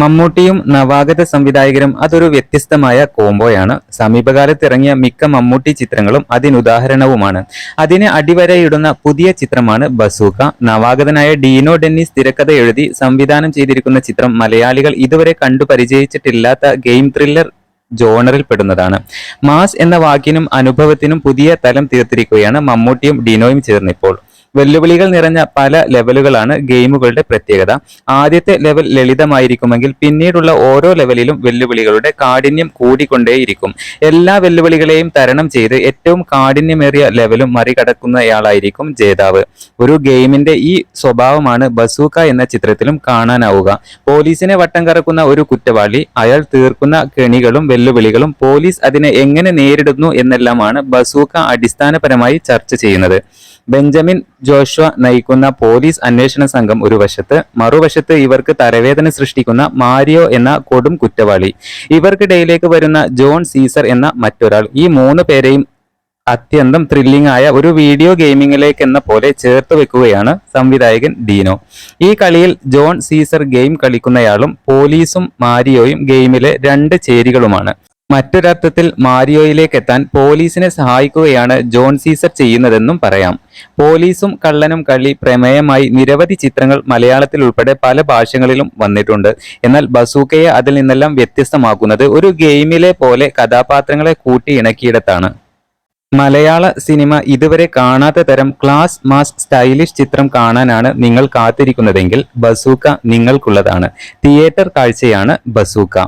മമ്മൂട്ടിയും നവാഗത സംവിധായകരും അതൊരു വ്യത്യസ്തമായ കോംബോയാണ്. സമീപകാലത്ത് ഇറങ്ങിയ മിക്ക മമ്മൂട്ടി ചിത്രങ്ങളും അതിനുദാഹരണവുമാണ്. അതിന് അടിവരയിടുന്ന പുതിയ ചിത്രമാണ് ബസൂക്ക. നവാഗതനായ ഡീനോ ഡെന്നിസ് തിരക്കഥ എഴുതി സംവിധാനം ചെയ്തിരിക്കുന്ന ചിത്രം മലയാളികൾ ഇതുവരെ കണ്ടു പരിചയിച്ചിട്ടില്ലാത്ത ഗെയിം ത്രില്ലർ ജോണറിൽ പെടുന്നതാണ്. മാസ് എന്ന വാക്കിനും അനുഭവത്തിനും പുതിയ തലം തീർത്തിരിക്കുകയാണ് മമ്മൂട്ടിയും ഡീനോയും ചേർന്നിപ്പോൾ വെല്ലുവിളികൾ നിറഞ്ഞ പല ലെവലുകളാണ് ഗെയിമുകളുടെ പ്രത്യേകത. ആദ്യത്തെ ലെവൽ ലളിതമായിരിക്കുമെങ്കിൽ പിന്നീടുള്ള ഓരോ ലെവലിലും വെല്ലുവിളികളുടെ കാഠിന്യം കൂടിക്കൊണ്ടേയിരിക്കും. എല്ലാ വെല്ലുവിളികളെയും തരണം ചെയ്ത് ഏറ്റവും കാഠിന്യമേറിയ ലെവലും മറികടക്കുന്നയാളായിരിക്കും ജേതാവ്. ഒരു ഗെയിമിന്റെ ഈ സ്വഭാവമാണ് ബസൂക്ക എന്ന ചിത്രത്തിലും കാണാനാവുക. പോലീസിനെ വട്ടം കറക്കുന്ന ഒരു കുറ്റവാളി അയാൾ തീർക്കുന്ന കെണികളും വെല്ലുവിളികളും പോലീസ് അതിനെ എങ്ങനെ നേരിടുന്നു എന്നെല്ലാമാണ് ബസൂക്ക അടിസ്ഥാനപരമായി ചർച്ച ചെയ്യുന്നത്. ബെഞ്ചമിൻ ജോഷ്വ നയിക്കുന്ന പോലീസ് അന്വേഷണ സംഘം ഒരു വശത്ത് മറുവശത്ത് ഇവർക്ക് തലവേദന സൃഷ്ടിക്കുന്ന മാരിയോ എന്ന കൊടും കുറ്റവാളി. ഇവർക്കിടയിലേക്ക് വരുന്ന ജോൺ സീസർ എന്ന മറ്റൊരാൾ. ഈ മൂന്ന് പേരെയും അത്യന്തം ത്രില്ലിംഗ് ആയ ഒരു വീഡിയോ ഗെയിമിങ്ങിലേക്ക് എന്ന പോലെ ചേർത്ത് വെക്കുകയാണ് സംവിധായകൻ ഡീനോ. ഈ കളിയിൽ ജോൺ സീസർ ഗെയിം കളിക്കുന്നയാളും പോലീസും മാരിയോയും ഗെയിമിലെ രണ്ട് ചേരികളുമാണ്. മറ്റൊരർത്ഥത്തിൽ മാരിയോയിലേക്ക് എത്താൻ പോലീസിനെ സഹായിക്കുകയാണ് ജോൺ സീസർ ചെയ്യുന്നതെന്നും പറയാം. പോലീസും കള്ളനും കള്ളി പ്രമേയമായി നിരവധി ചിത്രങ്ങൾ മലയാളത്തിൽ ഉൾപ്പെടെ പല ഭാഷകളിലും വന്നിട്ടുണ്ട്. എന്നാൽ ബസൂക്കയെ അതിൽ നിന്നെല്ലാം വ്യത്യസ്തമാക്കുന്നത് ഒരു ഗെയിമിലെ പോലെ കഥാപാത്രങ്ങളെ കൂട്ടി ഇണക്കിയിടത്താണ്. മലയാള സിനിമ ഇതുവരെ കാണാത്ത തരം ക്ലാസ് മാസ് സ്റ്റൈലിഷ് ചിത്രം കാണാനാണ് നിങ്ങൾ കാത്തിരിക്കുന്നതെങ്കിൽ ബസൂക്ക നിങ്ങൾക്കുള്ളതാണ്. തിയേറ്റർ കാഴ്ചയാണ് ബസൂക്ക.